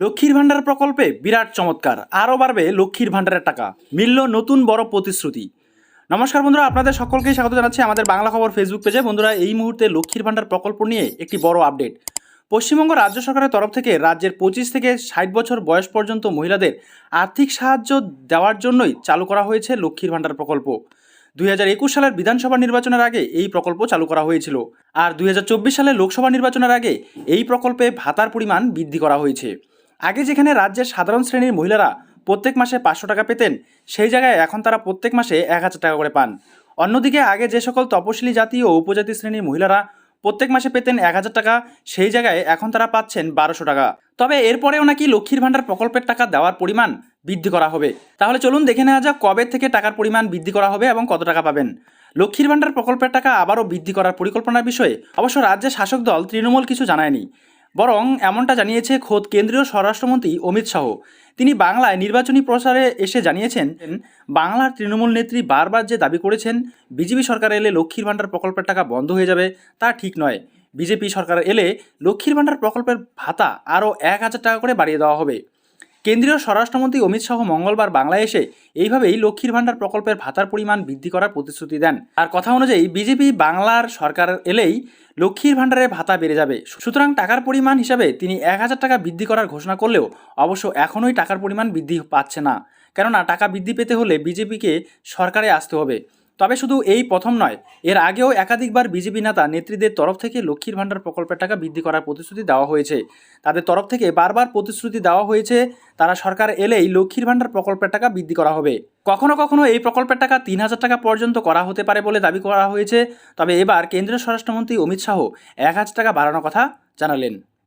লক্ষ্মীর ভাণ্ডার প্রকল্পে বিরাট চমৎকার। আরও বাড়বে লক্ষ্মীর ভাণ্ডারের টাকা। মিলল নতুন বড় প্রতিশ্রুতি। নমস্কার বন্ধুরা, আপনাদের সকলকেই স্বাগত জানাচ্ছি আমাদের বাংলা খবর ফেসবুক পেজে বন্ধুরা, এই মুহূর্তে লক্ষ্মীর ভাণ্ডার প্রকল্প নিয়ে একটি বড় আপডেট পশ্চিমবঙ্গ রাজ্য সরকারের তরফ থেকে রাজ্যের পঁচিশ থেকে ষাট বছর বয়স পর্যন্ত মহিলাদের আর্থিক সাহায্য দেওয়ার জন্যই চালু করা হয়েছে লক্ষ্মীর ভাণ্ডার প্রকল্প। দুই হাজার একুশ সালের বিধানসভা নির্বাচনের আগে এই প্রকল্প চালু করা হয়েছিল। আর দুই সালের লোকসভা নির্বাচনের আগে এই প্রকল্পে ভাতার পরিমাণ বৃদ্ধি করা হয়েছে। আগে যেখানে রাজ্যের সাধারণ শ্রেণির মহিলারা প্রত্যেক মাসে পাঁচশো টাকা পেতেন, সেই জায়গায় এখন তারা প্রত্যেক মাসে এক হাজার টাকা করে পান। অন্যদিকে আগে যে সকল তপশিলি জাতি ও উপজাতি শ্রেণির মহিলারা প্রত্যেক মাসে পেতেন এক হাজার টাকা, সেই জায়গায় এখন তারা পাচ্ছেন বারোশো টাকা। তবে এরপরেও নাকি লক্ষ্মীর ভাণ্ডার প্রকল্পের টাকা দেওয়ার পরিমাণ বৃদ্ধি করা হবে। তাহলে চলুন দেখে নেওয়া যাক কবে থেকে টাকার পরিমাণ বৃদ্ধি করা হবে এবং কত টাকা পাবেন। লক্ষ্মীর ভাণ্ডার প্রকল্পের টাকা আবারও বৃদ্ধি করার পরিকল্পনার বিষয়ে অবশ্য রাজ্যের শাসক দল তৃণমূল কিছু জানায়নি। বরং এমনটা জানিয়েছে খোদ কেন্দ্রীয় স্বরাষ্ট্রমন্ত্রী অমিত শাহ। তিনি বাংলায় নির্বাচনী প্রচারে এসে জানিয়েছেন, বাংলার তৃণমূল নেত্রী বারবার যে দাবি করেছেন, বিজেপি সরকার এলে লক্ষ্মীর ভাণ্ডার প্রকল্পের টাকা বন্ধ হয়ে যাবে, তা ঠিক নয়। বিজেপি সরকার এলে লক্ষ্মীর ভাণ্ডার প্রকল্পের ভাতা আরও এক হাজার টাকা করে বাড়িয়ে দেওয়া হবে। কেন্দ্রীয় স্বরাষ্ট্রমন্ত্রী অমিত শাহ মঙ্গলবার বাংলায় এসে এইভাবেই লক্ষ্মীর ভাণ্ডার প্রকল্পের ভাতার পরিমাণ বৃদ্ধি করার প্রতিশ্রুতি দেন। আর কথা অনুযায়ী বিজেপি বাংলার সরকার এলেই লক্ষ্মীর ভাণ্ডারের ভাতা বেড়ে যাবে। সুতরাং টাকার পরিমাণ হিসাবে তিনি এক হাজার টাকা বৃদ্ধি করার ঘোষণা করলেও অবশ্য এখনোই টাকার পরিমাণ বৃদ্ধি পাচ্ছে না। কেননা টাকা বৃদ্ধি পেতে হলে বিজেপিকে সরকারে আসতে হবে। তবে শুধু এই প্রথম নয়, এর আগেও একাধিকবার বিজেপি নেতা নেত্রীদের তরফ থেকে লক্ষ্মীর ভাণ্ডার প্রকল্পের টাকা বৃদ্ধি করার প্রতিশ্রুতি দেওয়া হয়েছে। তাদের তরফ থেকে বারবার প্রতিশ্রুতি দেওয়া হয়েছে, তারা সরকার এলেই লক্ষ্মীর ভাণ্ডার প্রকল্পের টাকা বৃদ্ধি করা হবে। কখনো কখনো এই প্রকল্পের টাকা তিন হাজার টাকা পর্যন্ত করা হতে পারে বলে দাবি করা হয়েছে, তবে এবার কেন্দ্রীয় স্বরাষ্ট্রমন্ত্রী অমিত শাহ এক হাজার টাকা বাড়ানোর কথা জানালেন।